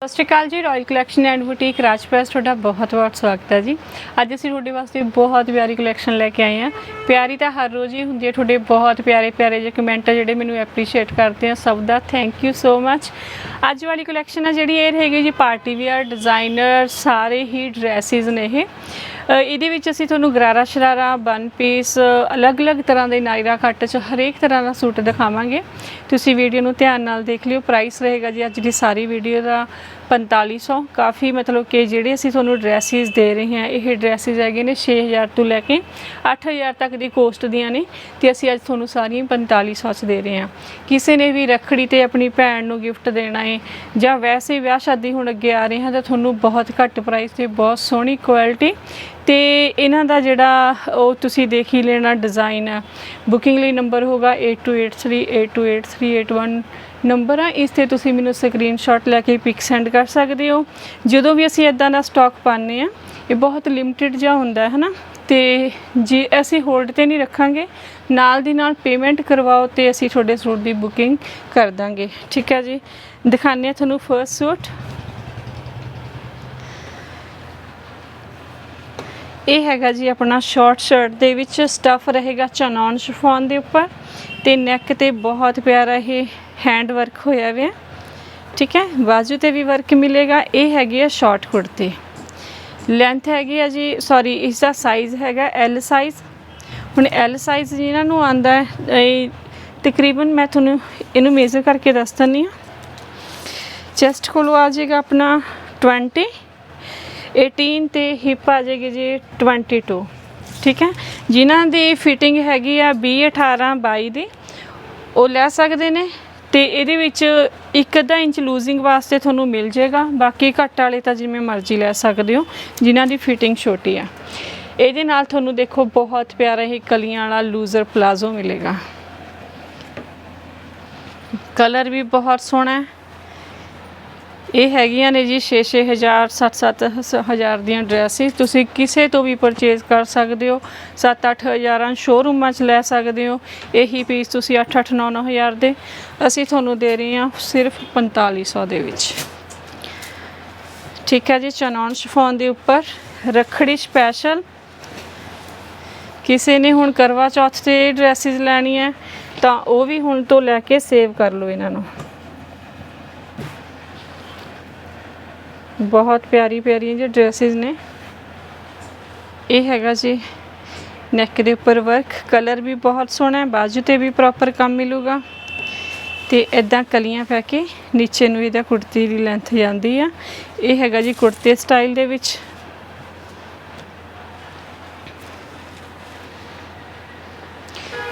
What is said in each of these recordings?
ਸਤਿ ਸ਼੍ਰੀ ਅਕਾਲ ਜੀ ਰਾਇਲ ਕਲੈਕਸ਼ਨ ਐਂਡ ਬੁਟੀਕ ਰਾਜਪ੍ਰੈਸ ਤੁਹਾਡਾ ਬਹੁਤ-ਬਹੁਤ ਸਵਾਗਤ ਹੈ ਜੀ। ਅੱਜ ਅਸੀਂ ਤੁਹਾਡੇ ਵਾਸਤੇ ਬਹੁਤ ਪਿਆਰੀ ਕਲੈਕਸ਼ਨ ਲੈ ਕੇ ਆਏ ਹਾਂ। ਪਿਆਰੀ ਤਾਂ ਹਰ ਰੋਜ਼ ਹੀ ਹੁੰਦੀ ਹੈ, ਤੁਹਾਡੇ ਬਹੁਤ ਪਿਆਰੇ ਪਿਆਰੇ ਜਿਹੇ ਕਮੈਂਟ ਆ ਜਿਹੜੇ ਮੈਨੂੰ ਐਪਰੀਸ਼ੀਏਟ ਕਰਦੇ ਆ। ਸਭ ਦਾ ਥੈਂਕ ਯੂ ਸੋ ਮੱਚ ਅੱਜ ਵਾਲੀ ਕਲੈਕਸ਼ਨ ਹੈ ਜਿਹੜੀ, ਇਹ ਰਹੇਗੀ ਜੀ ਪਾਰਟੀ ਵੀਅਰ ਡਿਜ਼ਾਈਨਰ ਸਾਰੇ ਹੀ ਡਰੈਸਿਸ ਨੇ ਇਹ। ਇਹਦੇ ਵਿੱਚ ਅਸੀਂ ਤੁਹਾਨੂੰ ਗਰਾਰਾ ਸ਼ਰਾਰਾ ਬਨ ਪੀਸ ਅਲੱਗ-ਅਲੱਗ ਤਰ੍ਹਾਂ ਦੇ ਨਾਇਰਾ ਕੱਟ ਚ ਹਰੇਕ ਤਰ੍ਹਾਂ ਦਾ ਸੂਟ ਦਿਖਾਵਾਂਗੇ। ਤੁਸੀਂ ਵੀਡੀਓ ਨੂੰ ਧਿਆਨ ਨਾਲ ਦੇਖ ਲਿਓ ਪ੍ਰਾਈਸ ਰਹੇਗਾ ਜੀ ਅੱਜ ਦੀ ਸਾਰੀ ਵੀਡੀਓ ਦਾ। 4500 ਕਾਫੀ ਮਤਲਬ ਕਿ ਜਿਹੜੇ ਅਸੀਂ ਤੁਹਾਨੂੰ ਡਰੈਸਿਸ ਦੇ ਰਹੇ ਹਾਂ, ਇਹ ਡਰੈਸਿਸ ਹੈਗੇ ਨੇ 6000 ਤੋਂ ਲੈ ਕੇ 8000 ਤੱਕ ਦੀ ਕੋਸਟ ਦੀਆਂ ਨੇ ਤੇ ਅਸੀਂ ਅੱਜ ਤੁਹਾਨੂੰ ਸਾਰੀਆਂ 4500 ਚ ਦੇ ਰਹੇ ਹਾਂ। ਕਿਸੇ ਨੇ ਵੀ ਰੱਖੜੀ ਤੇ ਆਪਣੀ ਭੈਣ ਨੂੰ ਗਿਫਟ ਦੇਣਾ ਹੈ ਜਾਂ ਵੈਸੇ ਵਿਆਹ ਸ਼ਾਦੀ ਹੁਣ ਅੱਗੇ ਆ ਰਹੇ ਹਾਂ ਤਾਂ ਤੁਹਾਨੂੰ ਬਹੁਤ ਘੱਟ ਪ੍ਰਾਈਸ ਤੇ ਬਹੁਤ ਸੋਹਣੀ ਕੁਆਲਿਟੀ ਤੇ ਇਹਨਾਂ ਦਾ ਜਿਹੜਾ ਉਹ ਤੁਸੀਂ ਦੇਖ ਹੀ ਲੈਣਾ ਡਿਜ਼ਾਈਨ ਬੁਕਿੰਗ ਲਈ ਨੰਬਰ ਹੋਗਾ 8283828381 ਨੰਬਰ ਆ ਇਸ ਤੇ ਤੁਸੀਂ ਮੈਨੂੰ ਸਕਰੀਨਸ਼ਾਟ ਲੈ ਕੇ ਪਿਕ ਸੈਂਡ ਕਰ ਸਕਦੇ ਹੋ। ਜਦੋਂ ਵੀ ਅਸੀਂ ਇਦਾਂ ਦਾ ਸਟਾਕ ਪਾਉਂਦੇ ਆ ਇਹ ਬਹੁਤ ਲਿਮਟਿਡ ਜਿਹਾ ਹੁੰਦਾ ਹੈ, ਹਨਾ? ਤੇ ਜੇ ਅਸੀਂ ਹੋਲਡ ਤੇ ਨਹੀਂ ਰੱਖਾਂਗੇ, ਨਾਲ ਦੀ ਨਾਲ ਪੇਮੈਂਟ ਕਰਵਾਓ ਤੇ ਅਸੀਂ ਤੁਹਾਡੇ ਸੂਟ ਦੀ ਬੁਕਿੰਗ ਕਰ ਦਾਂਗੇ। ਠੀਕ ਹੈ ਜੀ? ਦਿਖਾਉਂਦੇ ਹਾਂ ਤੁਹਾਨੂੰ ਫਰਸਟ ਸੂਟ ਇਹ ਹੈਗਾ ਜੀ ਆਪਣਾ ਸ਼ਾਰਟ ਸ਼ਰਟ ਦੇ ਵਿੱਚ ਸਟਫ ਰਹੇਗਾ ਚਨੌਨ ਸ਼ਫੋਨ ਦੇ ਉੱਪਰ ਤੇ ਨੈਕ ਤੇ ਬਹੁਤ ਪਿਆਰਾ ਇਹ ਹੈਂਡ ਵਰਕ ਹੋਇਆ ਹੋਇਆ ਠੀਕ ਹੈ? ਬਾਜੂ ਤੇ ਵੀ ਵਰਕ ਮਿਲੇਗਾ। ਇਹ ਹੈਗੀ ਆ ਸ਼ਾਰਟ ਕੁੜਤੀ। ਲੈਂਥ ਹੈਗੀ ਆ ਜੀ ਸੌਰੀ ਇਸ ਦਾ ਸਾਈਜ਼ ਹੈਗਾ ਐਲ ਸਾਈਜ਼ ਹੁਣ ਐਲ ਸਾਈਜ਼ ਜਿਹਨਾਂ ਨੂੰ ਆਂਦਾ ਹੈ, ਇਹ ਤਕਰੀਬਨ ਮੈਂ ਤੁਹਾਨੂੰ ਇਹਨੂੰ ਮੇਜ਼ਰ ਕਰਕੇ ਦੱਸ ਦਿੰਦੀ ਹਾਂ। ਚੈਸਟ ਕੋਲੋਂ ਆ ਜਾਏਗਾ ਆਪਣਾ 20 18 ਤੇ ਹਿਪ ਆ ਜਾਏਗੀ ਜੀ 22 ਠੀਕ ਹੈ? ਜਿਨ੍ਹਾਂ ਦੀ ਫਿਟਿੰਗ ਹੈਗੀ ਆ 20 18 22 ਦੀ, ਉਹ ਲੈ ਸਕਦੇ ਨੇ ਤੇ ਇਹਦੇ ਵਿੱਚ ਇੱਕ ਅੱਧਾ ਇੰਚ ਲੂਜ਼ਿੰਗ ਵਾਸਤੇ ਤੁਹਾਨੂੰ ਮਿਲ ਜਾਏਗਾ। ਬਾਕੀ ਘੱਟ ਵਾਲੇ ਤਾਂ ਜਿਵੇਂ ਮਰਜ਼ੀ ਲੈ ਸਕਦੇ ਹੋ, ਜਿਨ੍ਹਾਂ ਦੀ ਫਿਟਿੰਗ ਛੋਟੀ ਆ। ਇਹਦੇ ਨਾਲ ਤੁਹਾਨੂੰ ਦੇਖੋ ਬਹੁਤ ਪਿਆਰਾ ਇਹ ਕਲੀਆਂ ਵਾਲਾ ਲੂਜ਼ਰ ਪਲਾਜ਼ੋ ਮਿਲੇਗਾ। ਕਲਰ ਵੀ ਬਹੁਤ ਸੋਹਣਾ ਹੈ। ਇਹ ਹੈਗੀਆਂ ਨੇ ਜੀ 6-6000 7-7 ਹਜ਼ਾਰ ਦੀਆਂ ਡਰੈਸਿਸ ਤੁਸੀਂ ਕਿਸੇ ਤੋਂ ਵੀ ਪਰਚੇਜ਼ ਕਰ ਸਕਦੇ ਹੋ। 7-8 ਹਜ਼ਾਰਾਂ ਸ਼ੋਰੂਮਾਂ 'ਚ ਲੈ ਸਕਦੇ ਹੋ। ਇਹੀ ਪੀਸ ਤੁਸੀਂ 8-8 9-9 ਹਜ਼ਾਰ ਦੇ। ਅਸੀਂ ਤੁਹਾਨੂੰ ਦੇ ਰਹੇ ਹਾਂ ਸਿਰਫ 4500 ਦੇ ਵਿੱਚ। ਠੀਕ ਹੈ ਜੀ ਚਨੌਨ ਸ਼ਿਫੋਨ ਦੇ ਉੱਪਰ। ਰੱਖੜੀ ਸਪੈਸ਼ਲ ਕਿਸੇ ਨੇ ਹੁਣ ਕਰਵਾ ਚੌਥ ਤੇ ਡਰੈਸਿਸ ਲੈਣੀ ਹੈ, ਤਾਂ ਉਹ ਵੀ ਹੁਣ ਤੋਂ ਲੈ ਕੇ ਸੇਵ ਕਰ ਲਓ ਇਹਨਾਂ ਨੂੰ। ਬਹੁਤ ਪਿਆਰੀ ਪਿਆਰੀਆਂ ਜੀ ਡਰੈਸਿਸ ਨੇ। ਇਹ ਹੈਗਾ ਜੀ ਨੈਕ ਦੇ ਉੱਪਰ ਵਰਕ ਕਲਰ ਵੀ ਬਹੁਤ ਸੋਹਣਾ ਹੈ, ਬਾਜੂ ਤੇ ਵੀ ਪ੍ਰੋਪਰ ਕੰਮ ਮਿਲੂਗਾ। ਤੇ ਇਦਾਂ ਕਲੀਆਂ ਪੈ ਕੇ ਨੀਚੇ ਨੂੰ ਇਹਦਾ ਕੁੜਤੀ ਦੀ ਲੈਂਥ ਜਾਂਦੀ ਆ। ਇਹ ਹੈਗਾ ਜੀ ਕੁੜਤੇ ਸਟਾਈਲ ਦੇ ਵਿੱਚ।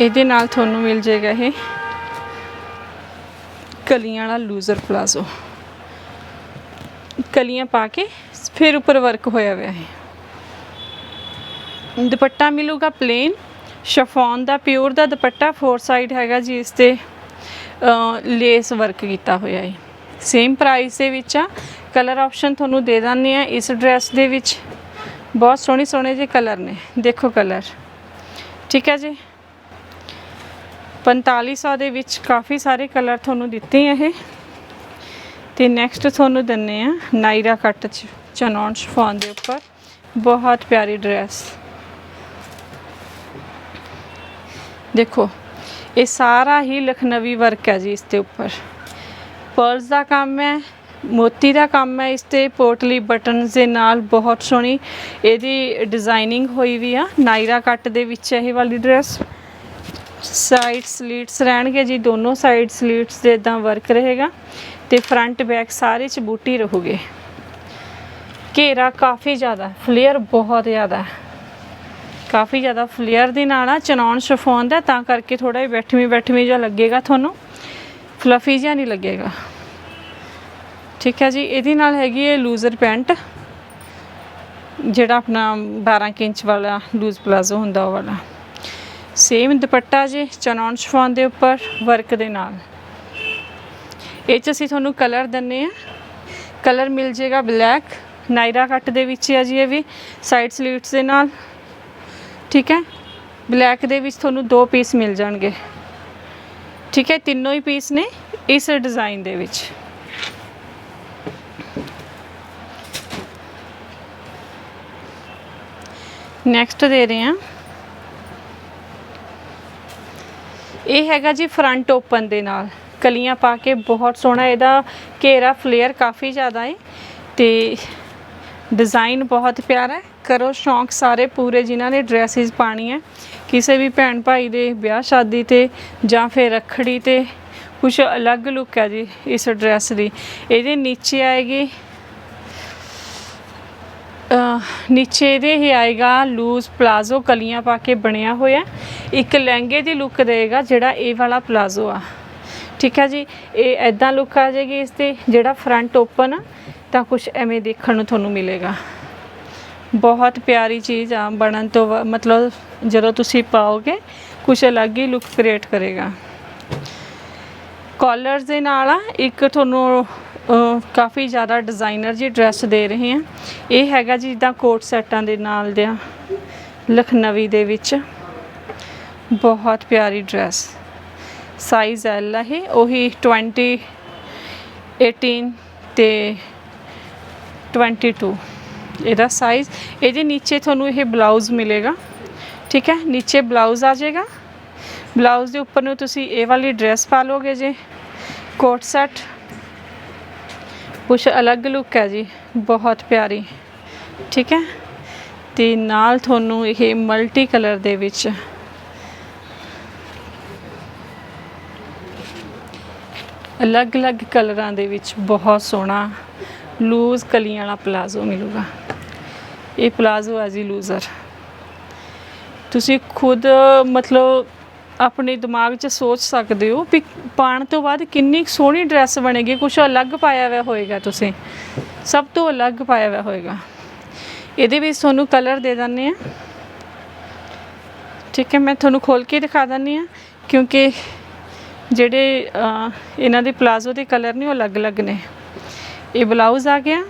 ਇਹਦੇ ਨਾਲ ਤੁਹਾਨੂੰ ਮਿਲ ਜਾਏਗਾ ਇਹ ਕਲੀਆਂ ਵਾਲਾ ਲੂਜ਼ਰ ਪਲਾਜ਼ੋ। ਕਲੀਆਂ ਪਾ ਕੇ ਫਿਰ ਉੱਪਰ ਵਰਕ ਹੋਇਆ ਹੋਇਆ ਹੈ ਦੁਪੱਟਾ ਮਿਲੂਗਾ ਪਲੇਨ ਸ਼ਫੋਨ ਦਾ ਪਿਓਰ ਦਾ ਦੁਪੱਟਾ ਫੋਰ ਸਾਈਡ ਹੈਗਾ ਜੀ ਇਸ ਤੇ ਲੇਸ ਵਰਕ ਕੀਤਾ ਹੋਇਆ ਹੈ ਸੇਮ ਪ੍ਰਾਈਸ ਦੇ ਵਿੱਚ ਆ। ਕਲਰ ਆਪਸ਼ਨ ਤੁਹਾਨੂੰ ਦੇ ਦਿੰਦੇ ਆ ਇਸ ਡਰੈਸ ਦੇ ਵਿੱਚ। ਬਹੁਤ ਸੋਹਣੇ ਸੋਹਣੇ ਜਿਹੇ ਕਲਰ ਨੇ। ਦੇਖੋ ਕਲਰ ਠੀਕ ਹੈ ਜੀ? 4500 ਦੇ ਵਿੱਚ ਕਾਫੀ ਸਾਰੇ ਕਲਰ ਤੁਹਾਨੂੰ ਦਿੱਤੇ ਆ ਇਹ। ਤੇ ਨੈਕਸਟ ਤੁਹਾਨੂੰ ਦਿੰਨੇ ਆ ਨਾਇਰਾ ਕੱਟ ਚ ਚਨੌਨ ਸ਼ਿਫੋਨ ਦੇ ਉੱਪਰ। ਬਹੁਤ ਪਿਆਰੀ ਡਰੈਸ ਦੇਖੋ, ਇਹ ਸਾਰਾ ਹੀ ਲਖਨਵੀ ਵਰਕ ਹੈ ਜੀ ਇਸ ਦੇ ਉੱਪਰ। ਪਰਲਸ ਦਾ ਕੰਮ ਹੈ, ਮੋਤੀ ਦਾ ਕੰਮ ਹੈ ਇਸ ਤੇ, ਪੋਟਲੀ ਬਟਨਸ ਦੇ ਨਾਲ ਬਹੁਤ ਸੋਹਣੀ ਇਹਦੀ ਡਿਜ਼ਾਈਨਿੰਗ ਹੋਈ ਵੀ ਆ। ਨਾਇਰਾ ਕੱਟ ਦੇ ਵਿੱਚ ਇਹ ਵਾਲੀ ਡਰੈਸ ਸਾਈਡ ਸਲੀਟਸ ਰਹਿਣਗੇ ਜੀ, ਦੋਨੋਂ ਸਾਈਡ ਸਲੀਟਸ ਦੇ ਇਦਾਂ ਵਰਕ ਰਹੇਗਾ ਤੇ ਫਰੰਟ ਬੈਕ ਸਾਰੇ ਚ ਬੂਟੀ ਰਹੂਗੇ। ਘੇਰਾ ਕਾਫੀ ਜ਼ਿਆਦਾ ਫਲੇਅਰ ਬਹੁਤ ਜ਼ਿਆਦਾ। ਹੈ ਕਾਫੀ ਜ਼ਿਆਦਾ ਫਲੇਅਰ ਦੇ ਨਾਲ ਆ ਚਨੌਨ ਸ਼ਿਫੋਨ ਦਾ, ਤਾਂ ਕਰਕੇ ਥੋੜਾ ਜਿਹਾ ਬੈਠਵੀਂ ਬੈਠਵੀਂ ਜਿਹਾ ਲੱਗੇਗਾ ਤੁਹਾਨੂੰ। ਫਲਫੀ ਜਿਹਾ ਨਹੀਂ ਲੱਗੇਗਾ। ਠੀਕ ਹੈ ਜੀ, ਇਹਦੇ ਨਾਲ ਹੈਗੀ ਹੈ ਲੂਜ਼ਰ ਪੈਂਟ ਜਿਹੜਾ ਆਪਣਾ 12 ਕੁ ਇੰਚ ਵਾਲਾ ਲੂਜ਼ ਪਲਾਜ਼ੋ ਹੁੰਦਾ ਉਹ ਵਾਲਾ। ਸੇਮ ਦੁਪੱਟਾ ਜੇ ਚਨੌਨ ਸ਼ਫਾਨ ਦੇ ਉੱਪਰ ਵਰਕ ਦੇ ਨਾਲ। ਇਹ ਚ ਅਸੀਂ ਤੁਹਾਨੂੰ ਕਲਰ ਦੰਨੇ ਆ। ਕਲਰ ਮਿਲ ਜੇਗਾ ਬਲੈਕ, ਨਾਇਰਾ ਕੱਟ ਦੇ ਵਿੱਚ ਆ ਜੀ ਇਹ ਵੀ, ਸਾਈਡ ਸਲੀਟਸ ਦੇ ਨਾਲ। ਠੀਕ ਹੈ? ਬਲੈਕ ਦੇ ਵਿੱਚ ਤੁਹਾਨੂੰ ਦੋ ਪੀਸ ਮਿਲ ਜਾਣਗੇ। ਠੀਕ ਹੈ? ਤਿੰਨੋਂ ਹੀ ਪੀਸ ਨੇ ਇਸ ਡਿਜ਼ਾਈਨ ਦੇ ਵਿੱਚ। ਨੈਕਸਟ ਦੇ ਰਹੇ ਹਾਂ। ਇਹ ਹੈਗਾ ਜੀ ਫਰੰਟ ਓਪਨ ਦੇ ਨਾਲ। ਕਲੀਆਂ ਪਾ ਕੇ ਬਹੁਤ ਸੋਹਣਾ ਇਹਦਾ ਘੇਰਾ ਫਲੇਅਰ ਕਾਫੀ ਜ਼ਿਆਦਾ ਹੈ ਤੇ ਡਿਜ਼ਾਈਨ ਬਹੁਤ ਪਿਆਰਾ ਹੈ। ਕਰੋ ਸ਼ੌਂਕ ਸਾਰੇ ਪੂਰੇ ਜਿਨ੍ਹਾਂ ਨੇ ਡਰੈਸਿਸ ਪਾਣੀ ਹੈ ਕਿਸੇ ਵੀ ਭੈਣ ਭਾਈ ਦੇ ਵਿਆਹ ਸ਼ਾਦੀ ਤੇ ਜਾਂ ਫਿਰ ਰੱਖੜੀ ਤੇ ਕੁਝ ਅਲੱਗ ਲੁੱਕ ਹੈ ਜੀ ਇਸ ਡਰੈਸ ਦੀ। ਇਹਦੇ ਨੀਚੇ ਆਏਗੀ ਨੀਚੇ ਇਹਦੇ ਹੀ ਆਏਗਾ ਲੂਜ਼ ਪਲਾਜ਼ੋ ਕਲੀਆਂ ਪਾ ਕੇ ਬਣਿਆ ਹੋਇਆ। ਇੱਕ ਲਹਿੰਗੇ ਦੀ ਲੁੱਕ ਦੇਗਾ ਜਿਹੜਾ ਇਹ ਵਾਲਾ ਪਲਾਜ਼ੋ ਆ। ਠੀਕ ਹੈ ਜੀ, ਇਹ ਐਦਾਂ ਲੁੱਕ ਆ ਜਾਏਗੀ ਇਸ ਤੇ, ਜਿਹੜਾ ਫਰੰਟ ਓਪਨ ਤਾਂ ਕੁਝ ਐਵੇਂ ਦੇਖਣ ਨੂੰ ਤੁਹਾਨੂੰ ਮਿਲੇਗਾ। ਬਹੁਤ ਪਿਆਰੀ ਚੀਜ਼ ਆ, ਬਣਨ ਤੋਂ ਬਾ- ਮਤਲਬ ਜਦੋਂ ਤੁਸੀਂ ਪਾਓਗੇ ਕੁਝ ਅਲੱਗ ਹੀ ਲੁੱਕ ਕ੍ਰੀਏਟ ਕਰੇਗਾ। ਕਾਲਰਸ ਦੇ ਨਾਲ ਆ, ਇੱਕ ਤੁਹਾਨੂੰ ਕਾਫੀ ਜ਼ਿਆਦਾ ਡਿਜ਼ਾਈਨਰ ਜੀ ਡਰੈਸ ਦੇ ਰਹੇ ਆ। ਇਹ ਹੈਗਾ ਜੀ ਜਿੱਦਾਂ ਕੋਟ ਸੈਟਾਂ ਦੇ ਨਾਲ ਦਿਆ, ਲਖਨਵੀ ਦੇ ਵਿੱਚ। ਬਹੁਤ ਪਿਆਰੀ ਡਰੈਸ ਸਾਈਜ਼ ਐਲ ਆ ਇਹ, ਉਹੀ 20 18 ਤੇ 22 ਇਹਦਾ ਸਾਈਜ਼ ਇਹਦੇ ਨੀਚੇ ਤੁਹਾਨੂੰ ਇਹ ਬਲਾਊਜ਼ ਮਿਲੇਗਾ। ਠੀਕ ਹੈ, ਨੀਚੇ ਬਲਾਊਜ਼ ਆ ਜਾਏਗਾ। ਬਲਾਊਜ਼ ਦੇ ਉੱਪਰ ਨੂੰ ਤੁਸੀਂ ਇਹ ਵਾਲੀ ਡਰੈਸ ਪਾ ਲੋਗੇ ਜੇ। ਕੋਟ ਸੈਟ ਕੁਛ ਅਲੱਗ ਲੁੱਕ ਹੈ ਜੀ, ਬਹੁਤ ਪਿਆਰੀ। ਠੀਕ ਹੈ? ਤੇ ਨਾਲ ਤੁਹਾਨੂੰ ਇਹ ਮਲਟੀ ਕਲਰ ਦੇ ਵਿੱਚ ਅਲੱਗ-ਅਲੱਗ ਕਲਰਾਂ ਦੇ ਵਿੱਚ ਬਹੁਤ ਸੋਹਣਾ ਲੂਜ਼ ਕਲੀਆਂ ਵਾਲਾ ਪਲਾਜ਼ੋ ਮਿਲੂਗਾ। ਇਹ ਪਲਾਜ਼ੋ ਹੈ ਜੀ ਲੂਜ਼ਰ ਤੁਸੀਂ ਖੁਦ ਮਤਲਬ ਆਪਣੇ ਦਿਮਾਗ 'ਚ ਸੋਚ ਸਕਦੇ ਹੋ ਵੀ ਪਾਣ ਤੋਂ ਬਾਅਦ ਕਿੰਨੀ ਕੁ ਸੋਹਣੀ ਡਰੈਸ ਬਣੇਗੀ ਕੁਝ ਅਲੱਗ ਪਾਇਆ ਹੋਇਆ ਹੋਏਗਾ ਤੁਸੀਂ। ਸਭ ਤੋਂ ਅਲੱਗ ਪਾਇਆ ਹੋਇਆ ਹੋਏਗਾ। ਇਹਦੇ ਵਿੱਚ ਤੁਹਾਨੂੰ ਕਲਰ ਦੇ ਦਿੰਦੇ ਆ ਠੀਕ ਹੈ, ਮੈਂ ਤੁਹਾਨੂੰ ਖੋਲ ਕੇ ਦਿਖਾ ਦਿੰਦੀ ਆ ਕਿਉਂਕਿ ਜਿਹੜੇ ਇਹਨਾਂ ਦੇ ਪਲਾਜ਼ੋ ਦੇ ਕਲਰ ਨੇ ਉਹ ਅਲੱਗ-ਅਲੱਗ ਨੇ। ਇਹ ਬਲਾਊਜ਼ ਆ ਗਿਆ।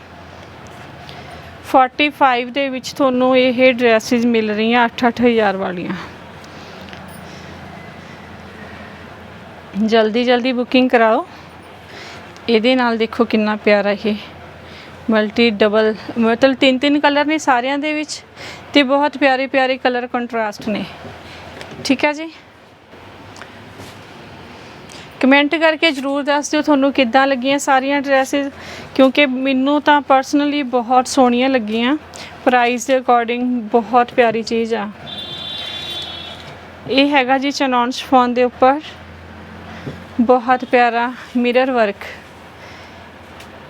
45 ਦੇ ਵਿੱਚ ਤੁਹਾਨੂੰ ਇਹ ਡਰੈਸਿਸ ਮਿਲ ਰਹੀਆਂ 8-8000 ਵਾਲੀਆਂ। ਜਲਦੀ ਜਲਦੀ ਬੁਕਿੰਗ ਕਰਾਓ। ਇਹਦੇ ਨਾਲ ਦੇਖੋ ਕਿੰਨਾ ਪਿਆਰਾ ਇਹ ਮਲਟੀ ਡਬਲ, ਮਤਲਬ ਤਿੰਨ ਤਿੰਨ ਕਲਰ ਨੇ ਸਾਰਿਆਂ ਦੇ ਵਿੱਚ ਤੇ ਬਹੁਤ ਪਿਆਰੇ ਪਿਆਰੇ ਕਲਰ ਕੰਟਰਾਸਟ ਨੇ। ਠੀਕ ਹੈ ਜੀ? ਕਮੈਂਟ ਕਰਕੇ ਜਰੂਰ ਦੱਸ ਦਿਓ ਤੁਹਾਨੂੰ ਕਿੱਦਾਂ ਲੱਗੀਆਂ ਸਾਰੀਆਂ ਡਰੈਸਿਸ ਕਿਉਂਕਿ ਮੈਨੂੰ ਤਾਂ ਪਰਸਨਲੀ ਬਹੁਤ ਸੋਹਣੀਆਂ ਲੱਗੀਆਂ। ਪ੍ਰਾਈਸ ਦੇ ਅਕੋਰਡਿੰਗ ਬਹੁਤ ਪਿਆਰੀ ਚੀਜ਼ ਆ। ਇਹ ਹੈਗਾ ਜੀ ਚਨੌਨ ਸ਼ਫੋਨ ਦੇ ਉੱਪਰ। ਬਹੁਤ ਪਿਆਰਾ ਮਿਰਰ ਵਰਕ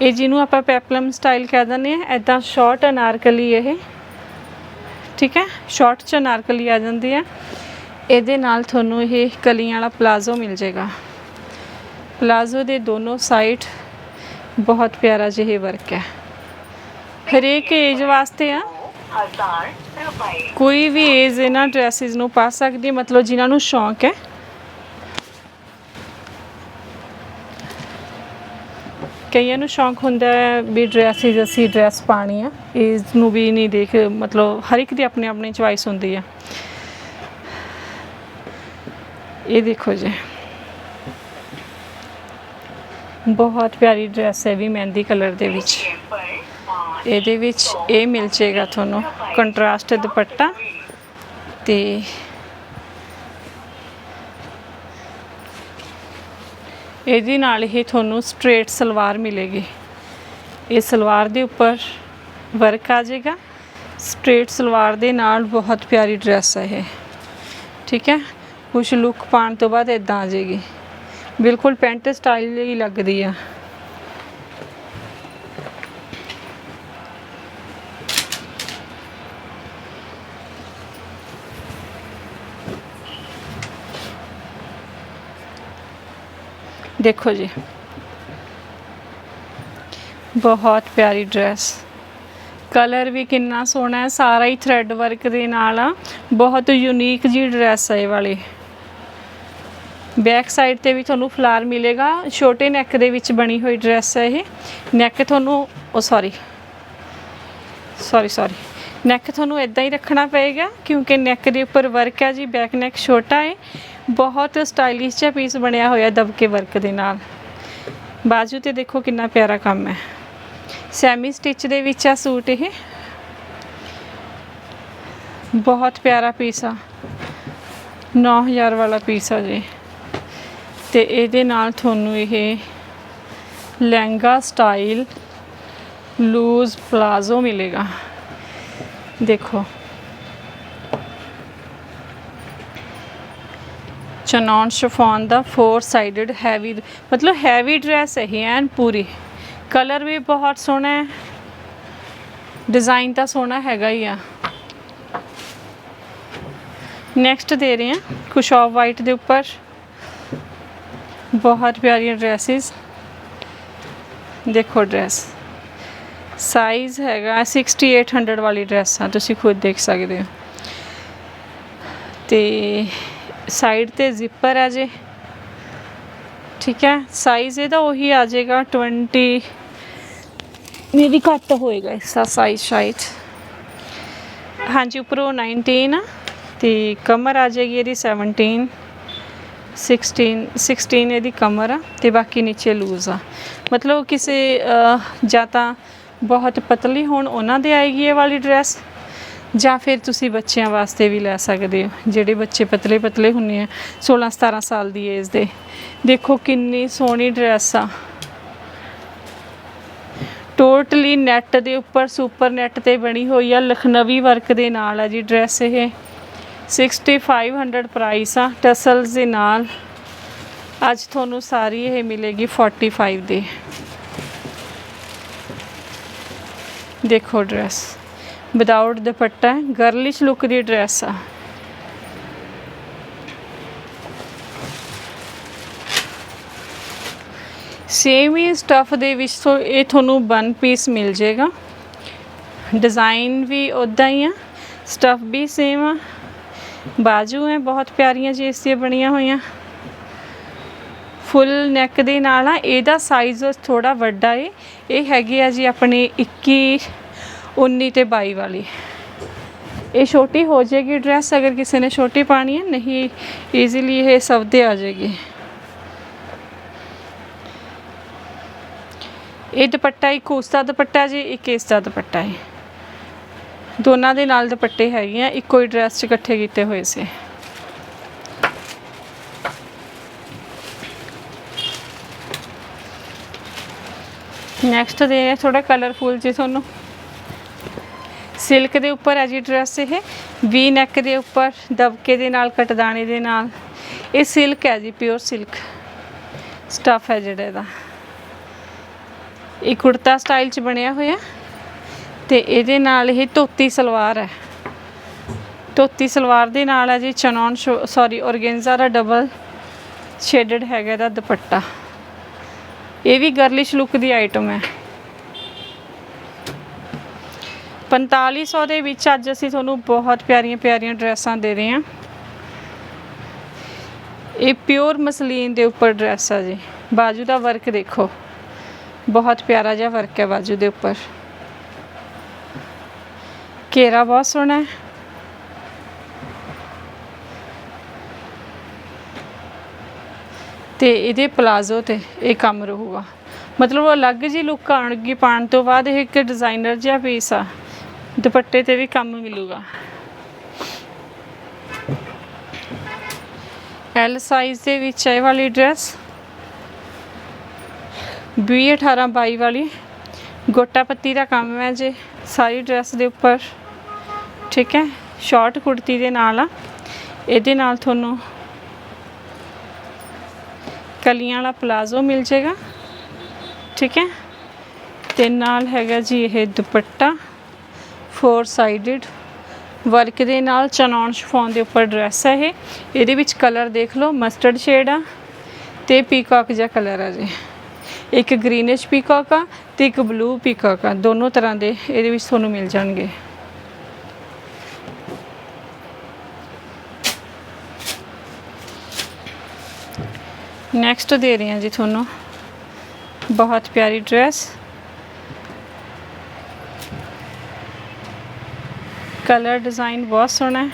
ਇਹ ਜਿਹਨੂੰ ਆਪਾਂ ਪੈਪਲਮ ਸਟਾਈਲ ਕਹਿ ਦਿੰਦੇ ਆ ਐਦਾਂ ਸ਼ਾਰਟ ਅਨਾਰਕਲੀ ਇਹ। ਠੀਕ ਹੈ? ਸ਼ਾਰਟ ਚ ਅਨਾਰਕਲੀ ਆ ਜਾਂਦੀ ਹੈ। ਇਹਦੇ ਨਾਲ ਤੁਹਾਨੂੰ ਇਹ ਕਲੀਆਂ ਵਾਲਾ ਪਲਾਜ਼ੋ ਮਿਲ ਜਾਏਗਾ। ਪਲਾਜ਼ੋ ਦੇ ਦੋਨੋਂ ਸਾਈਡ ਬਹੁਤ ਪਿਆਰਾ ਜਿਹਾ ਵਰਕ ਹੈ। ਹਰੇਕ ਏਜ ਵਾਸਤੇ ਆ। ਕੋਈ ਵੀ ਏਜ ਇਹਨਾਂ ਡਰੈਸਿਸ ਨੂੰ ਪਾ ਸਕਦੀ ਮਤਲਬ ਜਿਨ੍ਹਾਂ ਨੂੰ ਸ਼ੌਂਕ ਹੈ। ਕਈਆਂ ਨੂੰ ਸ਼ੌਂਕ ਹੁੰਦਾ ਹੈ ਵੀ ਡਰੈਸਿਸ ਅਸੀਂ ਡਰੈਸ ਪਾਣੀ ਆ। ਇਸ ਨੂੰ ਵੀ ਨਹੀਂ ਦੇਖ, ਮਤਲਬ ਹਰ ਇੱਕ ਦੀ ਆਪਣੀ ਆਪਣੀ ਚੁਆਇਸ ਹੁੰਦੀ ਆ। ਇਹ ਦੇਖੋ ਜੀ। ਬਹੁਤ ਪਿਆਰੀ ਡਰੈਸ ਹੈ ਵੀ ਮਹਿੰਦੀ ਕਲਰ ਦੇ ਵਿੱਚ। ਇਹਦੇ ਵਿੱਚ ਇਹ ਮਿਲ ਜੇਗਾ ਤੁਹਾਨੂੰ ਕੰਟਰਾਸਟ ਦੁਪੱਟਾ ਤੇ ਇਹਦੇ ਨਾਲ ਹੀ ਤੁਹਾਨੂੰ ਸਟ੍ਰੇਟ ਸਲਵਾਰ ਮਿਲੇਗੀ। ਇਹ ਸਲਵਾਰ ਦੇ ਉੱਪਰ ਵਰਕ ਆ ਜਾਏਗਾ। ਸਟ੍ਰੇਟ ਸਲਵਾਰ ਦੇ ਨਾਲ ਬਹੁਤ ਪਿਆਰੀ ਡਰੈਸ ਹੈ ਇਹ। ਠੀਕ ਹੈ? ਕੁਝ ਲੁੱਕ ਪਾਉਣ ਤੋਂ ਬਾਅਦ ਇਦਾਂ ਆ ਜਾਏਗੀ। ਬਿਲਕੁਲ ਪੈਂਟ ਸਟਾਈਲ ਹੀ ਲੱਗਦੀ ਆ। ਦੇਖੋ ਜੀ। ਬਹੁਤ ਪਿਆਰੀ ਡਰੈਸ ਕਲਰ ਵੀ ਕਿੰਨਾ ਸੋਹਣਾ ਹੈ, ਸਾਰਾ ਹੀ ਥ੍ਰੈਡ ਵਰਕ ਦੇ ਨਾਲ ਆ। ਬਹੁਤ ਯੂਨੀਕ ਜੀ ਡਰੈਸ ਹੈ ਇਹ ਵਾਲੀ। ਬੈਕ ਸਾਈਡ ਤੇ ਵੀ ਤੁਹਾਨੂੰ ਫਲਾਰ ਮਿਲੇਗਾ, ਛੋਟੇ ਨੈਕ ਦੇ ਵਿੱਚ ਬਣੀ ਹੋਈ ਡਰੈਸ ਹੈ ਇਹ। ਨੈਕ ਤੁਹਾਨੂੰ, ਉਹ ਸੌਰੀ ਸੌਰੀ ਸੌਰੀ ਨੈਕ ਤੁਹਾਨੂੰ ਇਦਾਂ ਹੀ ਰੱਖਣਾ ਪਏਗਾ, ਕਿਉਂਕਿ ਨੈਕ ਦੇ ਉੱਪਰ ਵਰਕ ਹੈ ਜੀ ਬੈਕ ਨੈਕ ਛੋਟਾ ਹੈ ਬਹੁਤ ਸਟਾਈਲਿਸ਼ ਜਿਹਾ ਪੀਸ ਬਣਿਆ ਹੋਇਆ ਦਬਕੇ ਵਰਕ ਦੇ ਨਾਲ। ਬਾਜੂ ਤੇ ਦੇਖੋ ਕਿੰਨਾ ਪਿਆਰਾ ਕੰਮ ਹੈ। ਸੈਮੀ ਸਟਿਚ ਦੇ ਵਿੱਚ ਆ ਸੂਟ ਇਹ। ਬਹੁਤ ਪਿਆਰਾ ਪੀਸ ਆ। 9000 ਵਾਲਾ ਪੀਸ ਆ ਜੀ। ਤੇ ਇਹਦੇ ਨਾਲ ਤੁਹਾਨੂੰ ਇਹ ਲਹਿੰਗਾ ਸਟਾਈਲ ਲੂਜ਼ ਪਲਾਜ਼ੋ ਮਿਲੇਗਾ। ਦੇਖੋ। ਚਨੌਨ ਸ਼ਫੋਨ ਦਾ ਫੋਰ ਸਾਈਡਡ ਹੈਵੀ ਮਤਲਬ ਹੈਵੀ ਡਰੈਸ ਹੈ ਇਹ ਐਨ ਪੂਰੀ। ਕਲਰ ਵੀ ਬਹੁਤ ਸੋਹਣਾ ਹੈ। ਡਿਜ਼ਾਈਨ ਤਾਂ ਸੋਹਣਾ ਹੈਗਾ ਹੀ ਆ। ਨੈਕਸਟ ਦੇ ਰਹੇ ਹਾਂ ਕੁਛ ਆਫ ਵਾਈਟ ਦੇ ਉੱਪਰ। ਬਹੁਤ ਪਿਆਰੀਆਂ ਡਰੈਸਿਸ ਦੇਖੋ ਡਰੈਸ ਸਾਈਜ਼ ਹੈਗਾ 6800 ਵਾਲੀ ਡਰੈਸ ਆ, ਤੁਸੀਂ ਖੁਦ ਦੇਖ ਸਕਦੇ ਹੋ। ਤੇ ਸਾਈਡ ਤੇ ਜ਼ਿਪਰ ਆ ਜੇ। ਠੀਕ ਹੈ? ਸਾਈਜ਼ ਇਹਦਾ ਉਹੀ ਆ ਜਾਏਗਾ 20 ਮੇਰੀ ਘੱਟ ਹੋਏਗਾ ਇਸ ਸਾਈਜ਼ ਸ਼ਾਇਦ ਹਾਂਜੀ, ਉੱਪਰੋਂ 19 ਆ ਤੇ ਕਮਰ ਆ ਜਾਏਗੀ ਇਹਦੀ 17 16 16 ਇਹਦੀ ਕਮਰ ਆ ਤੇ ਬਾਕੀ ਨੀਚੇ ਲੂਜ਼ ਆ। ਮਤਲਬ ਕਿਸੇ ਜਾਂ ਤਾਂ ਬਹੁਤ ਪਤਲੀ ਹੋਣ, ਉਹਨਾਂ ਦੇ ਆਏਗੀ ਇਹ ਵਾਲੀ ਡਰੈਸ ਜਾਂ ਫਿਰ ਤੁਸੀਂ ਬੱਚਿਆਂ ਵਾਸਤੇ ਵੀ ਲੈ ਸਕਦੇ ਹੋ, ਜਿਹੜੇ ਬੱਚੇ ਪਤਲੇ ਪਤਲੇ ਹੁੰਨੇ ਆ 16 17 ਸਾਲ ਦੀ ਏਜ ਦੇ। ਦੇਖੋ ਕਿੰਨੀ ਸੋਹਣੀ ਡਰੈਸ ਆ। ਟੋਟਲੀ ਨੈਟ ਦੇ ਉੱਪਰ ਸੁਪਰ ਨੈਟ ਤੇ ਬਣੀ ਹੋਈ ਆ, ਲਖਨਵੀ ਵਰਕ ਦੇ ਨਾਲ ਆ ਜੀ ਡਰੈਸ ਇਹ। 6500 ਪ੍ਰਾਈਸ ਆ ਟਸਲਸ ਦੇ ਨਾਲ। ਅੱਜ ਤੁਹਾਨੂੰ ਸਾਰੀ ਇਹ ਮਿਲੇਗੀ 45 ਦੇ। ਦੇਖੋ ਡਰੈਸ ਵਿਦਆਊਟ ਦੁਪੱਟਾ ਗਰਲਿਸ਼ ਲੁੱਕ ਦੀ ਡਰੈਸ ਆ ਸੇਮ ਹੀ ਸਟਫ ਦੇ ਵਿੱਚ ਤੋਂ ਇਹ ਤੁਹਾਨੂੰ ਵਨ ਪੀਸ ਮਿਲ ਜਾਏਗਾ ਡਿਜ਼ਾਈਨ ਵੀ ਉਦਾਂ ਹੀ ਆ ਸਟਫ ਵੀ ਸੇਮ ਆ ਬਾਜੂ ਹੈ ਬਹੁਤ ਪਿਆਰੀਆਂ ਜੀ ਇਸ ਦੀਆਂ ਬਣੀਆਂ ਹੋਈਆਂ ਫੁੱਲ ਨੈਕ ਦੇ ਨਾਲ ਆ ਇਹਦਾ ਸਾਈਜ਼ ਥੋੜਾ ਵੱਡਾ ਏ ਇਹ ਹੈਗੇ ਆ ਜੀ ਆਪਣੀ 21 19 ਤੇ 22 ਵਾਲੀ। ਇਹ ਛੋਟੀ ਹੋ ਜਾਏਗੀ ਡਰੈਸ ਅਗਰ ਕਿਸੇ ਨੇ ਛੋਟੀ ਪਾਣੀ ਹੈ, ਨਹੀਂ ਈਜ਼ੀਲੀ ਇਹ ਸਭ ਦੇ ਆ ਜਾਏਗੀ। ਇਹ ਦੁਪੱਟਾ ਇੱਕ ਉਸ ਦਾ ਦੁਪੱਟਾ ਜੀ, ਇੱਕ ਇਸ ਦਾ ਦੁਪੱਟਾ ਹੈ ਦੋਨਾਂ ਦੇ ਨਾਲ ਦੁਪੱਟੇ ਹੈਗੇ ਆ, ਇੱਕੋ ਹੀ ਡਰੈਸ 'ਚ ਇਕੱਠੇ ਕੀਤੇ ਹੋਏ ਸੀ। ਨੈਕਸਟ ਦੇ ਥੋੜਾ ਕਲਰਫੁਲ ਜੀ ਤੁਹਾਨੂੰ। ਸਿਲਕ ਦੇ ਉੱਪਰ ਹੈ ਜੀ ਡਰੈਸ ਇਹ, ਵੀ ਨੈਕ ਦੇ ਉੱਪਰ, ਦਬਕੇ ਦੇ ਨਾਲ, ਕਟਦਾਣੇ ਦੇ ਨਾਲ। ਇਹ ਸਿਲਕ ਹੈ ਜੀ ਪਿਓਰ ਸਿਲਕ। ਸਟਫ ਹੈ ਜਿਹੜਾ ਇਹਦਾ। ਇਹ ਕੁੜਤਾ ਸਟਾਈਲ ਚ ਬਣਿਆ ਹੋਇਆ। ਤੇ ਇਹਦੇ ਨਾਲ ਇਹ ਧੋਤੀ ਸਲਵਾਰ ਹੈ। ਧੋਤੀ ਸਲਵਾਰ ਦੇ ਨਾਲ ਹੈ ਜੀ, ਚਨੌਨ ਸੌਰੀ ਔਰਗੈਂਜ਼ਾ ਦਾ ਡਬਲ ਸ਼ੇਡਡ ਹੈਗਾ ਇਹਦਾ ਦੁਪੱਟਾ। ਇਹ ਵੀ ਗਰਲਿਸ਼ ਲੁੱਕ ਦੀ ਆਈਟਮ ਹੈ। 4500 ਦੇ ਵਿੱਚ ਅੱਜ ਅਸੀਂ ਤੁਹਾਨੂੰ ਬਹੁਤ ਪਿਆਰੀਆਂ ਪਿਆਰੀਆਂ ਡਰੈਸਾਂ ਦੇ ਰਹੇ ਹਾਂ। ਇਹ ਪਿਓਰ ਮਸਲੀਨ ਦੇ ਉੱਪਰ ਡਰੈਸ ਆ ਜੀ। ਬਾਜੂ ਦਾ ਵਰਕ ਦੇਖੋ। ਬਹੁਤ ਪਿਆਰਾ ਜਿਹਾ ਵਰਕ ਹੈ ਬਾਜੂ ਦੇ ਉੱਪਰ। ਘੇਰਾ ਬਹੁਤ ਸੋਹਣਾ ਹੈ। ਤੇ ਇਹਦੇ ਪਲਾਜ਼ੋ ਤੇ ਇਹ ਕੰਮ ਰਹੂਗਾ। ਮਤਲਬ ਉਹ ਅਲੱਗ ਜੀ ਲੁੱਕ ਆਣਗੀ ਪਾਣ ਤੋਂ ਬਾਅਦ ਇਹ ਇੱਕ ਡਿਜ਼ਾਈਨਰ ਜਿਹਾ ਪੀਸ ਆ। ਦੁਪੱਟੇ ਤੇ ਵੀ ਕੰਮ ਮਿਲੂਗਾ। ਐਲ ਸਾਈਜ਼ ਦੇ ਵਿੱਚ ਇਹ ਵਾਲੀ ਡਰੈਸ 20 18 22 ਵਾਲੀ, ਗੋਟਾ ਪੱਤੀ ਦਾ ਕੰਮ ਹੈ ਜੇ, ਸਾਰੀ ਡਰੈਸ ਦੇ ਉੱਪਰ। ਠੀਕ ਹੈ ਸ਼ਾਰਟ ਕੁੜਤੀ ਦੇ ਨਾਲ ਆ। ਇਹਦੇ ਨਾਲ ਤੁਹਾਨੂੰ ਕਲੀਆਂ ਵਾਲਾ ਪਲਾਜ਼ੋ ਮਿਲ ਜਾਏਗਾ ਠੀਕ ਹੈ, ਤੇ ਨਾਲ ਹੈਗਾ ਜੀ ਇਹ ਦੁਪੱਟਾ। ਫੋਰ ਸਾਈਡਡ ਵਰਕ ਦੇ ਨਾਲ ਚਨੌਨ ਸ਼ਿਫੋਨ ਦੇ ਉੱਪਰ ਡਰੈਸ ਹੈ ਇਹ। ਇਹਦੇ ਵਿੱਚ ਕਲਰ ਦੇਖ ਲਓ ਮਸਟਰਡ ਸ਼ੇਡ ਆ ਤੇ ਪੀਕਾਕ ਜਿਹਾ ਕਲਰ ਆ ਜੀ। ਇੱਕ ਗ੍ਰੀਨਿਸ਼ ਪੀਕਾਕ ਆ ਤੇ ਇੱਕ ਬਲੂ ਪੀਕਾਕ ਆ। ਦੋਨੋਂ ਤਰ੍ਹਾਂ ਦੇ ਇਹਦੇ ਵਿੱਚ ਤੁਹਾਨੂੰ ਮਿਲ ਜਾਣਗੇ। ਨੈਕਸਟ ਦੇ ਰਹੀ ਹਾਂ ਜੀ ਤੁਹਾਨੂੰ। ਬਹੁਤ ਪਿਆਰੀ ਡਰੈਸ ਕਲਰ ਡਿਜ਼ਾਈਨ ਬਹੁਤ ਸੋਹਣਾ ਹੈ।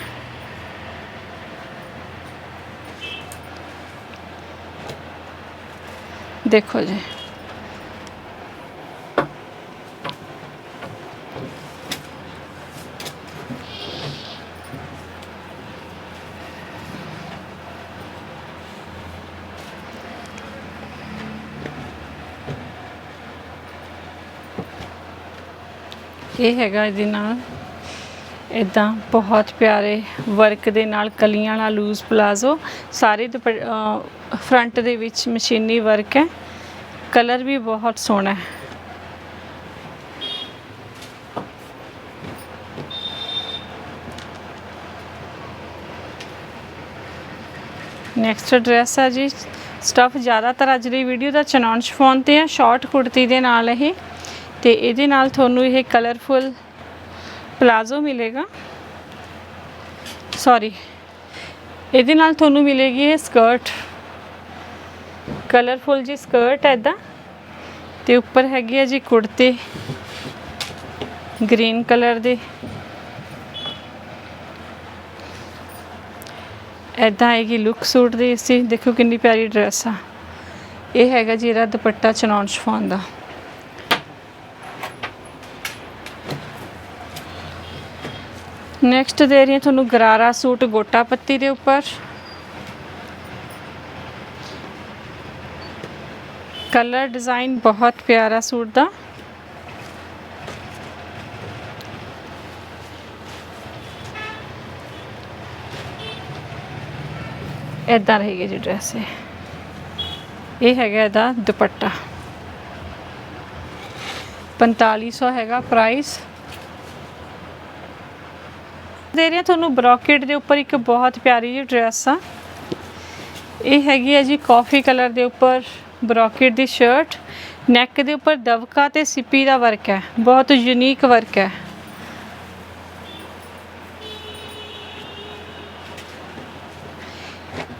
ਦੇਖੋ ਜੀ। ਇਹ ਹੈਗਾ ਇਹਦੇ ਨਾਲ ਇਦਾਂ ਬਹੁਤ ਪਿਆਰੇ ਵਰਕ ਦੇ ਨਾਲ ਕਲੀਆਂ ਵਾਲਾ ਲੂਜ਼ ਪਲਾਜ਼ੋ ਸਾਰੇ ਫਰੰਟ ਦੇ ਵਿੱਚ ਮਸ਼ੀਨੀ ਵਰਕ ਹੈ। ਕਲਰ ਵੀ ਬਹੁਤ ਸੋਹਣਾ ਹੈ। ਨੈਕਸਟ ਡਰੈਸ ਹੈ ਜੀ। ਸਟਫ ਜ਼ਿਆਦਾਤਰ ਅੱਜ ਦੀ ਵੀਡੀਓ ਦਾ ਚਨੌਨ ਸ਼ਫੋਨ ਤੇ ਹੈ ਸ਼ਾਰਟ ਕੁੜਤੀ ਦੇ ਨਾਲ ਇਹ। ਤੇ ਇਹਦੇ ਨਾਲ ਤੁਹਾਨੂੰ ਇਹ ਕਲਰਫੁਲ ਪਲਾਜ਼ੋ ਮਿਲੇਗਾ। ਸੌਰੀ ਇਹਦੇ ਨਾਲ ਤੁਹਾਨੂੰ ਮਿਲੇਗੀ ਇਹ ਸਕਰਟ ਕਲਰਫੁਲ ਜੀ ਸਕਰਟ ਐਦਾਂ ਤੇ ਉੱਪਰ ਹੈਗੀ ਹੈ ਜੀ ਕੁੜਤੇ। ਗ੍ਰੀਨ ਕਲਰ ਦੇ। ਐਦਾਂ ਆਏਗੀ ਲੁੱਕ ਸੂਟ ਦੀ। ਇਸੀ ਦੇਖੋ ਕਿੰਨੀ ਪਿਆਰੀ ਡਰੈਸ ਆ। ਇਹ ਹੈਗਾ ਜੀ ਇਹਦਾ ਦੁਪੱਟਾ ਚਨੌਨ ਸ਼ਫੋਨ ਦਾ। ਨੈਕਸਟ ਦੇ ਰਹੀ ਹਾਂ ਤੁਹਾਨੂੰ ਗਰਾਰਾ ਸੂਟ ਗੋਟਾ ਪੱਤੀ ਦੇ ਉੱਪਰ। ਕਲਰ ਡਿਜ਼ਾਈਨ ਬਹੁਤ ਪਿਆਰਾ ਸੂਟ ਦਾ। ਇਦਾਂ ਰਹੇਗੀ ਜੀ ਡਰੈਸ ਇਹ। ਇਹ ਹੈਗਾ ਇਹਦਾ ਦੁਪੱਟਾ। 4500 ਹੈਗਾ ਪ੍ਰਾਈਸ ਦੇ ਰਹੀ ਹਾਂ ਤੁਹਾਨੂੰ ਬ੍ਰੋਕੇਟ ਦੇ ਉੱਪਰ ਇੱਕ ਬਹੁਤ ਪਿਆਰੀ ਜਿਹੀ ਡਰੈਸ ਆ। ਇਹ ਹੈਗੀ ਹੈ ਜੀ ਕਾਫੀ ਕਲਰ ਦੇ ਉੱਪਰ ਬ੍ਰੋਕੇਟ ਦੀ ਸ਼ਰਟ ਨੈਕ ਦੇ ਉੱਪਰ ਦਵਕਾ ਤੇ ਸਿੱਪੀ ਦਾ ਵਰਕ ਹੈ। ਬਹੁਤ ਯੂਨੀਕ ਵਰਕ ਹੈ।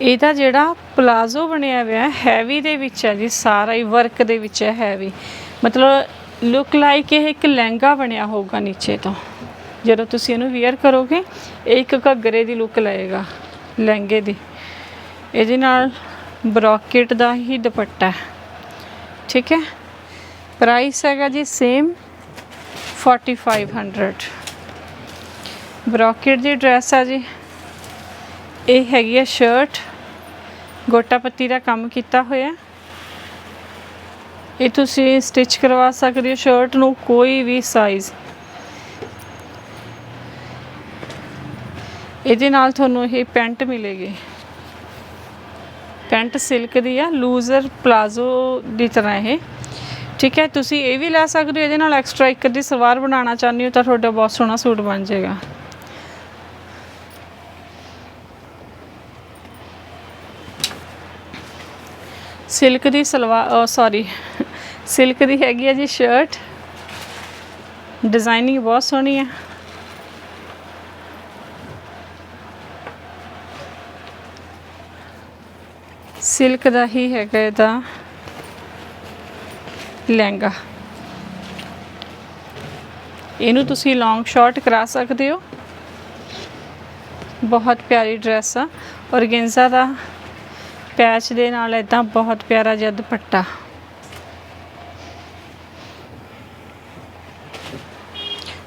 ਇਹਦਾ ਜਿਹੜਾ ਪਲਾਜ਼ੋ ਬਣਿਆ ਹੋਇਆ ਹੈਵੀ ਦੇ ਵਿੱਚ ਹੈ ਜੀ, ਸਾਰਾ ਹੀ ਵਰਕ ਦੇ ਵਿੱਚ ਹੈ ਹੈਵੀ ਮਤਲਬ ਲੁੱਕ ਲਾਈਕ ਇਹ ਇੱਕ ਲਹਿੰਗਾ ਬਣਿਆ ਹੋਊਗਾ ਨੀਚੇ ਤੋਂ। ਜਦੋਂ ਤੁਸੀਂ ਇਹਨੂੰ ਵੇਅਰ ਕਰੋਗੇ, ਇਹ ਇੱਕ ਘੱਗਰੇ ਦੀ ਲੁੱਕ ਲਏਗਾ, ਲਹਿੰਗੇ ਦੀ। ਇਹਦੇ ਨਾਲ ਬ੍ਰੋਕੇਟ ਦਾ ਹੀ ਦੁਪੱਟਾ ਹੈ। ਠੀਕ ਹੈ? ਪ੍ਰਾਈਸ ਹੈਗਾ ਜੀ ਸੇਮ 4500 ਬ੍ਰੋਕੇਟ ਦੀ ਡਰੈਸ ਆ ਜੀ। ਇਹ ਹੈਗੀ ਆ ਸ਼ਰਟ ਗੋਟਾਪੱਤੀ ਦਾ ਕੰਮ ਕੀਤਾ ਹੋਇਆ। ਇਹ ਤੁਸੀਂ ਸਟਿਚ ਕਰਵਾ ਸਕਦੇ ਹੋ। ਸ਼ਰਟ ਨੂੰ ਕੋਈ ਵੀ ਸਾਈਜ਼ ਇਹਦੇ ਨਾਲ ਤੁਹਾਨੂੰ ਇਹ ਪੈਂਟ ਮਿਲੇਗੀ। ਪੈਂਟ ਸਿਲਕ ਦੀ ਆ, ਲੂਜ਼ਰ ਪਲਾਜ਼ੋ ਦੀ ਤਰ੍ਹਾਂ ਇਹ। ਠੀਕ ਹੈ, ਤੁਸੀਂ ਇਹ ਵੀ ਲੈ ਸਕਦੇ ਹੋ, ਇਹਦੇ ਨਾਲ ਐਕਸਟਰਾ ਇੱਕ ਦੀ ਸਲਵਾਰ ਬਣਾਉਣਾ ਚਾਹੁੰਦੇ ਹੋ ਤਾਂ ਤੁਹਾਡਾ ਬਹੁਤ ਸੋਹਣਾ ਸੂਟ ਬਣ ਜਾਏਗਾ। ਸਿਲਕ ਦੀ ਸਲਵਾਰ ਸੌਰੀ ਸਿਲਕ ਦੀ ਹੈਗੀ ਹੈ ਜੀ ਸ਼ਰਟ। ਡਿਜ਼ਾਈਨਿੰਗ ਬਹੁਤ ਸੋਹਣੀ ਹੈ ਸਿਲਕ ਦਾ ਹੀ ਹੈਗਾ ਇਹਦਾ ਲਹਿੰਗਾ। ਇਹਨੂੰ ਤੁਸੀਂ ਲੌਂਗ ਸ਼ਾਰਟ ਕਰਾ ਸਕਦੇ ਹੋ। ਬਹੁਤ ਪਿਆਰੀ ਡਰੈਸ ਆ। ਔਰਗੈਂਜ਼ਾ ਦਾ ਪੈਚ ਦੇ ਨਾਲ ਇਦਾਂ ਬਹੁਤ ਪਿਆਰਾ ਜਿਹਾ ਦੁਪੱਟਾ।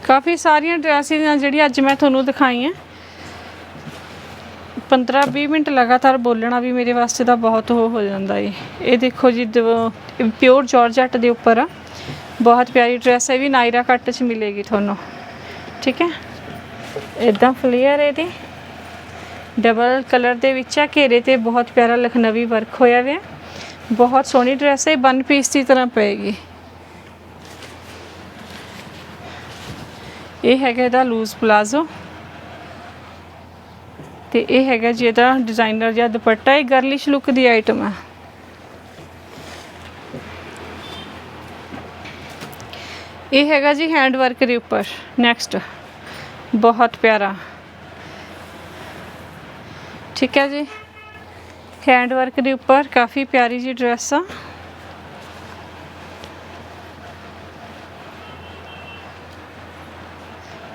ਕਾਫੀ ਸਾਰੀਆਂ ਡਰੈਸਿਸ ਜਿਹੜੀਆਂ ਅੱਜ ਮੈਂ ਤੁਹਾਨੂੰ ਦਿਖਾਈਆਂ। 15-20 ਮਿੰਟ ਲਗਾਤਾਰ ਬੋਲਣਾ ਵੀ ਮੇਰੇ ਵਾਸਤੇ ਤਾਂ ਬਹੁਤ ਉਹ ਹੋ ਜਾਂਦਾ ਏ। ਇਹ ਦੇਖੋ ਜੀ ਪਿਓਰ ਜਾਰਜਟ ਦੇ ਉੱਪਰ ਆ। ਬਹੁਤ ਪਿਆਰੀ ਡਰੈਸ ਹੈ ਵੀ ਨਾਇਰਾ ਕੱਟ 'ਚ ਮਿਲੇਗੀ ਤੁਹਾਨੂੰ। ਠੀਕ ਹੈ? ਇਦਾਂ ਫਲੇਅਰ ਇਹਦੀ। ਡਬਲ ਕਲਰ ਦੇ ਵਿੱਚ ਆ, ਘੇਰੇ ਤੇ ਬਹੁਤ ਪਿਆਰਾ ਲਖਨਵੀ ਵਰਕ ਹੋਇਆ ਹੋਇਆ ਬਹੁਤ ਸੋਹਣੀ ਡਰੈਸ ਹੈ ਵਨ ਪੀਸ ਦੀ ਤਰ੍ਹਾਂ ਪਏਗੀ। ਇਹ ਹੈਗਾ ਇਹਦਾ ਲੂਜ਼ ਪਲਾਜ਼ੋ ਤੇ ਇਹ ਹੈਗਾ ਜੀ ਇਹਦਾ ਡਿਜ਼ਾਈਨਰ ਜਿਹਾ ਦੁਪੱਟਾ, ਇਹ ਗਰਲਿਸ਼ ਲੁੱਕ ਦੀ ਆਈਟਮ ਹੈ ਇਹ ਹੈਗਾ ਜੀ ਹੈਂਡ ਵਰਕ ਦੇ ਉੱਪਰ ਨੈਕਸਟ ਬਹੁਤ ਪਿਆਰਾ। ਠੀਕ ਹੈ ਜੀ। ਹੈਂਡ ਵਰਕ ਦੇ ਉੱਪਰ ਕਾਫੀ ਪਿਆਰੀ ਜੀ ਡਰੈਸ ਆ।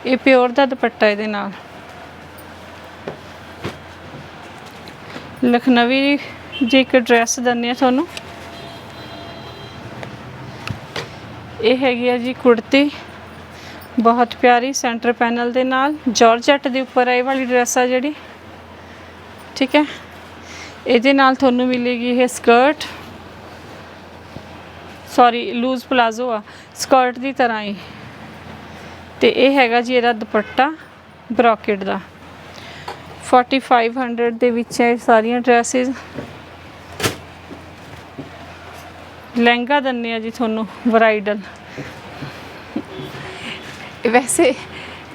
ਇਹ ਪਿਓਰ ਦਾ ਦੁਪੱਟਾ ਇਹਦੇ ਨਾਲ। ਲਖਨਵੀ ਜੀ ਇੱਕ ਡਰੈਸ ਦਿੰਦੇ ਆ ਤੁਹਾਨੂੰ। ਇਹ ਹੈਗੀ ਆ ਜੀ ਕੁੜਤੀ। ਬਹੁਤ ਪਿਆਰੀ ਸੈਂਟਰ ਪੈਨਲ ਦੇ ਨਾਲ। ਜਾਰਜਟ ਦੇ ਉੱਪਰ ਇਹ ਵਾਲੀ ਡਰੈਸ ਆ ਜਿਹੜੀ। ਠੀਕ ਹੈ। ਇਹਦੇ ਨਾਲ ਤੁਹਾਨੂੰ ਮਿਲੇਗੀ ਇਹ ਸਕਰਟ ਸੌਰੀ ਲੂਜ਼ ਪਲਾਜ਼ੋ ਆ। ਸਕਰਟ ਦੀ ਤਰ੍ਹਾਂ ਹੀ। ਤੇ ਇਹ ਹੈਗਾ ਜੀ ਇਹਦਾ ਦੁਪੱਟਾ ਬ੍ਰੋਕੇਟ ਦਾ। 4500 ਦੇ ਵਿੱਚ ਹੈ ਸਾਰੀਆਂ ਡਰੈਸਿਸ ਲਹਿੰਗਾ ਦਿੰਨੇ ਆ ਜੀ ਤੁਹਾਨੂੰ ਬਰਾਈਡਲ ਵੈਸੇ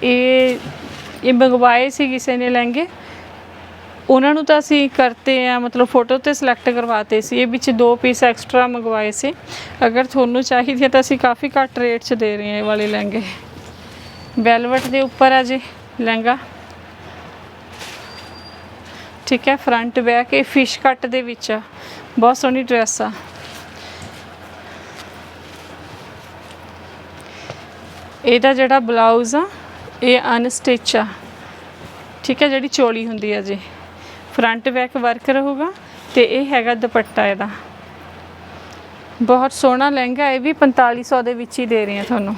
ਇਹ ਇਹ ਮੰਗਵਾਏ ਸੀ ਕਿਸੇ ਨੇ ਲਹਿੰਗੇ। ਉਹਨਾਂ ਨੂੰ ਤਾਂ ਅਸੀਂ ਕਰਤੇ ਆ, ਮਤਲਬ ਫੋਟੋ ਤੇ ਸਿਲੈਕਟ ਕਰਵਾਤੇ ਸੀ। ਇਹ ਵਿੱਚ ਦੋ ਪੀਸ ਐਕਸਟਰਾ ਮੰਗਵਾਏ ਸੀ। ਅਗਰ ਤੁਹਾਨੂੰ ਚਾਹੀਦੀ ਹੈ ਤਾਂ ਅਸੀਂ ਕਾਫੀ ਘੱਟ ਰੇਟ 'ਚ ਦੇ ਰਹੇ ਹਾਂ ਇਹ ਵਾਲੇ ਲਹਿੰਗੇ। ਵੈਲਵਟ ਦੇ ਉੱਪਰ ਆ ਜੀ ਲਹਿੰਗਾ। ਠੀਕ ਹੈ ਫਰੰਟ ਬੈਕ ਇਹ ਫਿਸ਼ ਕੱਟ ਦੇ ਵਿੱਚ ਆ। ਬਹੁਤ ਸੋਹਣੀ ਡਰੈਸ ਆ। ਇਹਦਾ ਜਿਹੜਾ ਬਲਾਊਜ਼ ਆ, ਇਹ ਅਨਸਟਿਚ ਆ। ਠੀਕ ਹੈ, ਜਿਹੜੀ ਚੋਲੀ ਹੁੰਦੀ ਆ ਜੀ। ਫਰੰਟ ਬੈਕ ਵਰਕ ਰਹੂਗਾ ਤੇ ਇਹ ਹੈਗਾ ਦੁਪੱਟਾ ਇਹਦਾ। ਬਹੁਤ ਸੋਹਣਾ ਲਹਿੰਗਾ, ਇਹ ਵੀ 4500 ਦੇ ਵਿੱਚ ਹੀ ਦੇ ਰਹੇ ਆ ਤੁਹਾਨੂੰ।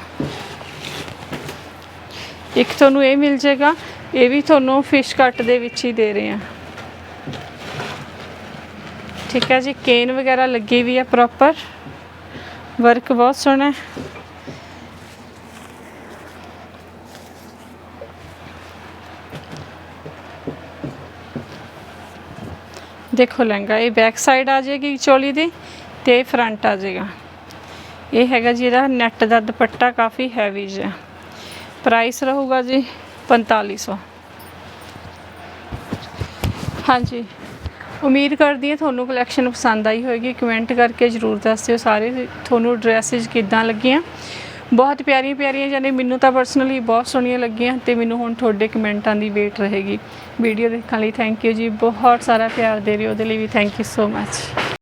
ਇੱਕ ਤੁਹਾਨੂੰ ਇਹ ਮਿਲ ਜਾਏਗਾ, ਇਹ ਵੀ ਤੁਹਾਨੂੰ ਫਿਸ਼ ਕੱਟ ਦੇ ਵਿੱਚ ਹੀ ਦੇ ਰਹੇ ਆ। ਠੀਕ ਹੈ ਜੀ ਕੇਨ ਵਗੈਰਾ ਲੱਗੀ ਵੀ ਹੈ ਪ੍ਰੋਪਰ ਵਰਕ ਬਹੁਤ ਸੋਹਣਾ ਹੈ। ਦੇਖੋ ਲਹਿੰਗਾ, ਇਹ ਬੈਕ ਸਾਈਡ ਆ ਜਾਏਗੀ ਚੋਲੀ ਦੀ ਤੇ ਫਰੰਟ ਆ ਜਾਏਗਾ। ਇਹ ਹੈਗਾ ਜੀ ਇਹਦਾ ਨੈਟ ਦਾ ਦੁਪੱਟਾ ਕਾਫੀ ਹੈਵੀ ਜਿਹਾ। ਪ੍ਰਾਈਸ ਰਹੂਗਾ ਜੀ 4500 ਹਾਂਜੀ। ਉਮੀਦ ਕਰਦੀ ਹਾਂ ਤੁਹਾਨੂੰ ਕਲੈਕਸ਼ਨ ਪਸੰਦ ਆਈ ਹੋਵੇਗੀ ਕਮੈਂਟ ਕਰਕੇ ਜਰੂਰ ਦੱਸਿਓ ਸਾਰੇ। ਤੁਹਾਨੂੰ ਡਰੈਸਿਸ ਕਿੱਦਾਂ ਲੱਗੀਆਂ? ਬਹੁਤ ਪਿਆਰੀਆਂ ਪਿਆਰੀਆਂ ਜਾਨੇ ਮੈਨੂੰ ਤਾਂ ਪਰਸਨਲੀ ਬਹੁਤ ਸੋਹਣੀਆਂ ਲੱਗੀਆਂ ਤੇ ਮੈਨੂੰ ਹੁਣ ਤੁਹਾਡੇ ਕਮੈਂਟਾਂ ਦੀ ਵੇਟ ਰਹੇਗੀ। ਵੀਡੀਓ ਦੇਖਣ ਲਈ ਥੈਂਕ ਯੂ ਜੀ। ਬਹੁਤ ਸਾਰਾ ਪਿਆਰ ਦੇ ਰਹੇ ਹੋ। ਉਹਦੇ ਲਈ ਵੀ ਥੈਂਕ ਯੂ ਸੋ ਮੱਚ